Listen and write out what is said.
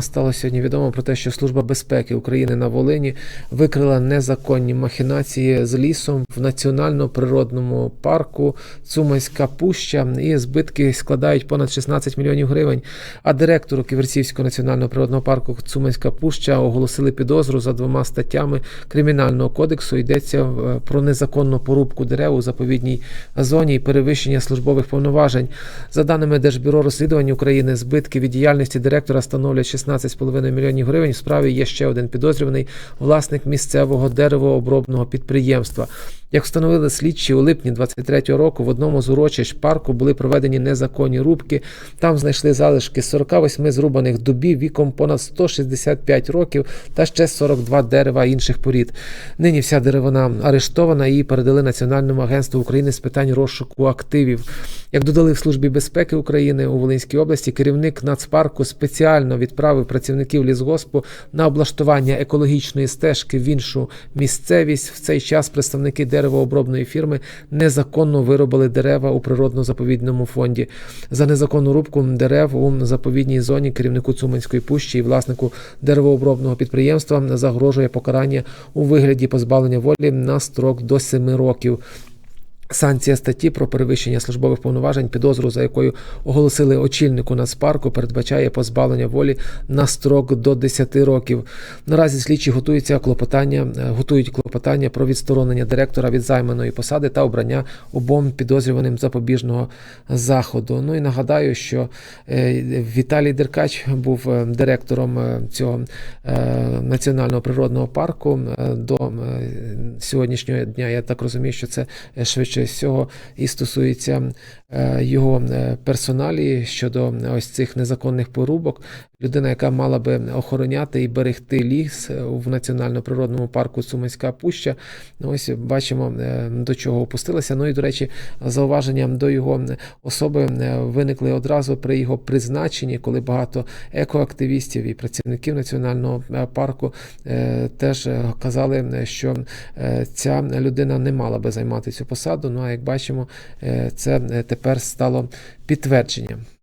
Стало сьогодні відомо про те, що Служба безпеки України на Волині викрила незаконні махінації з лісом в національно-природному парку Цуманська Пуща, і збитки складають понад 16 мільйонів гривень. А директору Ківерцівського національного природного парку Цуманська Пуща оголосили підозру за двома статтями Кримінального кодексу. Йдеться е, про незаконну порубку дерев у заповідній зоні і перевищення службових повноважень. За даними Держбюро розслідувань України, збитки від діяльності директора становлять 16,5 мільйонів гривень. В справі є ще один підозрюваний власник місцевого деревообробного підприємства. Як встановили слідчі у липні 23-го року, в одному з урочищ парку були проведені незаконні рубки. Там знайшли залишки 48 зрубаних дубів віком понад 165 років та ще 42 дерева інших порід. Нині вся деревина арештована і передали Національному агентству України з питань розшуку активів. Як додали в Службі безпеки України у Волинській області, керівник нацпарку спеціально відправив працівників лісгоспу на облаштування екологічної стежки в іншу місцевість. В цей час представники деревообробної фірми незаконно виробили дерева у природно-заповідному фонді. За незаконну рубку дерев у заповідній зоні керівнику Цуманської пущі і власнику деревообробного підприємства загрожує покарання у вигляді позбавлення волі на строк до 7 років. Санкція статті про перевищення службових повноважень, підозру за якою оголосили очільнику Нацпарку, передбачає позбавлення волі на строк до 10 років. Наразі слідчі готуються клопотання, е, готують клопотання про відсторонення директора від займаної посади та обрання обом підозрюваним запобіжного заходу. Ну і нагадаю, що е, Віталій Деркач був е, директором цього національного природного парку до сьогоднішнього дня. Я так розумію, що це е, швидше цього і стосується е, його е, персоналі щодо ось цих незаконних порубок. Людина, яка мала би охороняти і берегти ліс е, в національно-природному парку Суманська Пуща. Ось бачимо, е, до чого опустилася. Ну і до речі, зауваження до його особи е, виникли одразу при його призначенні, коли багато екоактивістів і працівників національного парку теж казали, що ця людина не мала би займати цю посаду. Ну а як бачимо, це тепер стало підтвердженням.